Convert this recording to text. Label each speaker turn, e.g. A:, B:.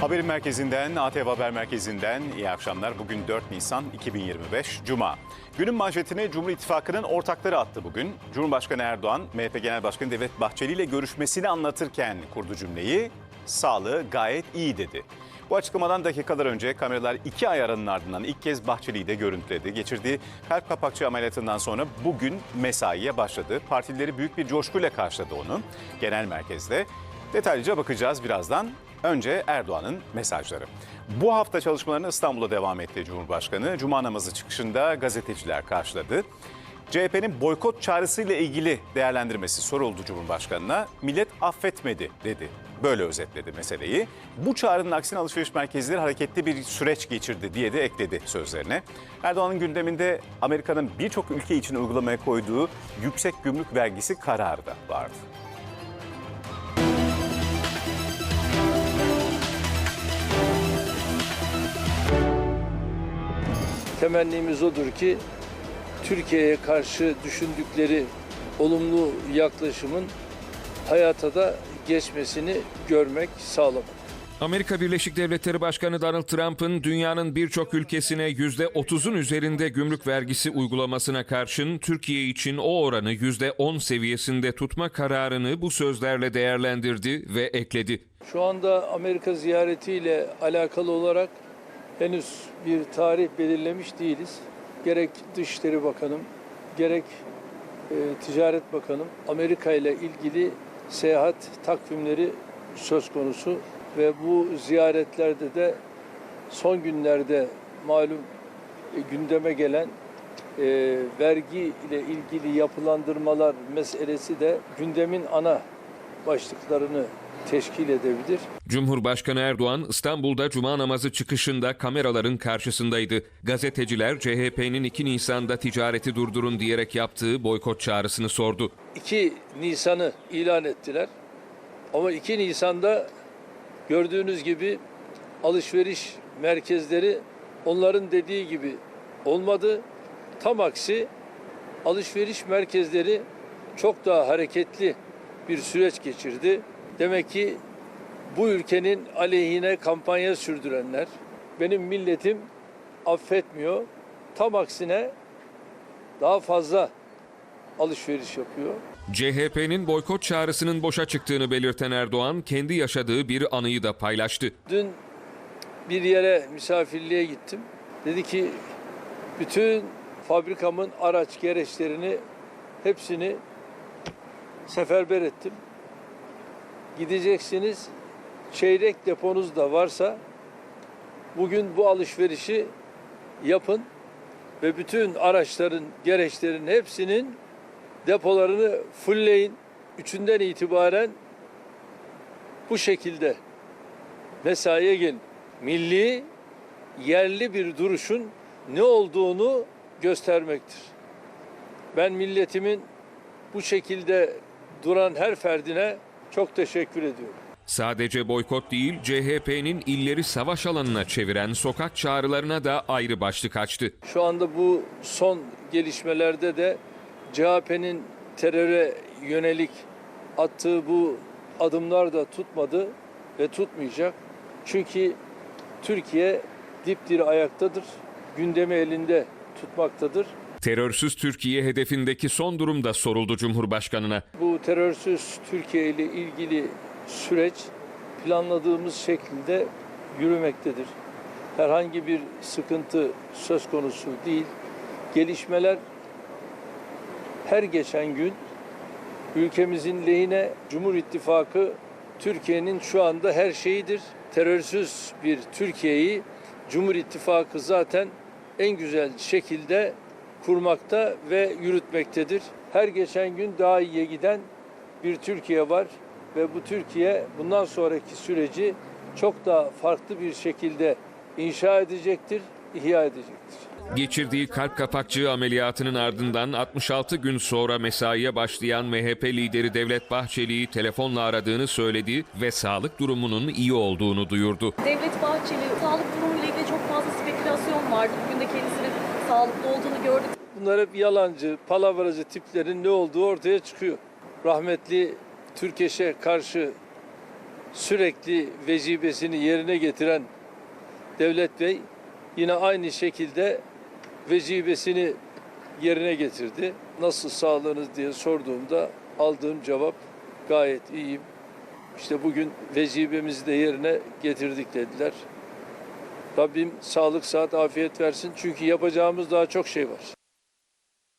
A: Haberin merkezinden, ATV Haber Merkezi'nden iyi akşamlar. Bugün 4 Nisan 2025 Cuma. Günün manşetini Cumhur İttifakı'nın ortakları attı bugün. Cumhurbaşkanı Erdoğan, MHP Genel Başkanı Devlet Bahçeli ile görüşmesini anlatırken kurdu cümleyi. Sağlığı gayet iyi dedi. Bu açıklamadan dakikalar önce kameralar iki ay aranın ardından ilk kez Bahçeli'yi de görüntüledi. Geçirdiği kalp kapakçı ameliyatından sonra bugün mesaiye başladı. Partilileri büyük bir coşkuyla karşıladı onu genel merkezde. Detaylıca bakacağız birazdan. Önce Erdoğan'ın mesajları. Bu hafta çalışmalarına İstanbul'a devam etti Cumhurbaşkanı. Cuma namazı çıkışında gazeteciler karşıladı. CHP'nin boykot çağrısıyla ilgili değerlendirmesi soruldu Cumhurbaşkanı'na. Millet affetmedi dedi. Böyle özetledi meseleyi. Bu çağrının aksine alışveriş merkezleri hareketli bir süreç geçirdi diye de ekledi sözlerine. Erdoğan'ın gündeminde Amerika'nın birçok ülke için uygulamaya koyduğu yüksek gümrük vergisi kararı da vardı.
B: Temennimiz odur ki Türkiye'ye karşı düşündükleri olumlu yaklaşımın hayata da geçmesini görmek, sağlamak.
C: Amerika Birleşik Devletleri Başkanı Donald Trump'ın dünyanın birçok ülkesine %30'un üzerinde gümrük vergisi uygulamasına karşın Türkiye için o oranı %10 seviyesinde tutma kararını bu sözlerle değerlendirdi ve ekledi.
B: Şu anda Amerika ziyaretiyle alakalı olarak henüz bir tarih belirlemiş değiliz. Gerek Dışişleri Bakanım, gerek e, Ticaret Bakanım Amerika ile ilgili seyahat takvimleri söz konusu ve bu ziyaretlerde de son günlerde malum e, gündeme gelen e, vergi ile ilgili yapılandırmalar meselesi de gündemin ana başlıklarını teşkil edebilir.
C: Cumhurbaşkanı Erdoğan İstanbul'da cuma namazı çıkışında kameraların karşısındaydı. Gazeteciler CHP'nin 2 Nisan'da ticareti durdurun diyerek yaptığı boykot çağrısını sordu.
B: 2 Nisan'ı ilan ettiler. Ama 2 Nisan'da gördüğünüz gibi alışveriş merkezleri onların dediği gibi olmadı. Tam aksi alışveriş merkezleri çok daha hareketli bir süreç geçirdi. Demek ki bu ülkenin aleyhine kampanya sürdürenler benim milletim affetmiyor. Tam aksine daha fazla alışveriş yapıyor.
C: CHP'nin boykot çağrısının boşa çıktığını belirten Erdoğan kendi yaşadığı bir anıyı da paylaştı.
B: Dün bir yere misafirliğe gittim. Dedi ki bütün fabrikamın araç gereçlerini hepsini seferber ettim. Gideceksiniz çeyrek deponuz da varsa bugün bu alışverişi yapın ve bütün araçların, gereçlerin hepsinin depolarını fullleyin. Üçünden itibaren bu şekilde mesaiye gelin. Milli, yerli bir duruşun ne olduğunu göstermektir. Ben milletimin bu şekilde duran her ferdine çok teşekkür ediyorum.
C: Sadece boykot değil, CHP'nin illeri savaş alanına çeviren sokak çağrılarına da ayrı başlık açtı.
B: Şu anda bu son gelişmelerde de CHP'nin teröre yönelik attığı bu adımlar da tutmadı ve tutmayacak. Çünkü Türkiye dipdiri ayaktadır, gündemi elinde tutmaktadır.
C: Terörsüz Türkiye hedefindeki son durum da soruldu Cumhurbaşkanına.
B: Bu terörsüz Türkiye ile ilgili süreç planladığımız şekilde yürümektedir. Herhangi bir sıkıntı söz konusu değil. Gelişmeler her geçen gün ülkemizin lehine Cumhur İttifakı Türkiye'nin şu anda her şeyidir. Terörsüz bir Türkiye'yi Cumhur İttifakı zaten en güzel şekilde kurmakta ve yürütmektedir. Her geçen gün daha iyiye giden bir Türkiye var ve bu Türkiye bundan sonraki süreci çok daha farklı bir şekilde inşa edecektir, ihya edecektir.
C: Geçirdiği kalp kapakçığı ameliyatının ardından 66 gün sonra mesaiye başlayan MHP lideri Devlet Bahçeli'yi telefonla aradığını söyledi ve sağlık durumunun iyi olduğunu duyurdu.
D: Devlet Bahçeli sağlık durumuyla ilgili çok fazla spekülasyon vardı. Bugün de kendisinin sağlıklı olduğunu gördük.
B: Bunlar hep yalancı, palavracı tiplerin ne olduğu ortaya çıkıyor. Rahmetli Türkeş'e karşı sürekli vecibesini yerine getiren Devlet Bey yine aynı şekilde vecibesini yerine getirdi. Nasıl sağlığınız diye sorduğumda aldığım cevap gayet iyiyim. İşte bugün vecibemizi de yerine getirdik dediler. Rabbim sağlık, saat, afiyet versin. Çünkü yapacağımız daha çok şey var.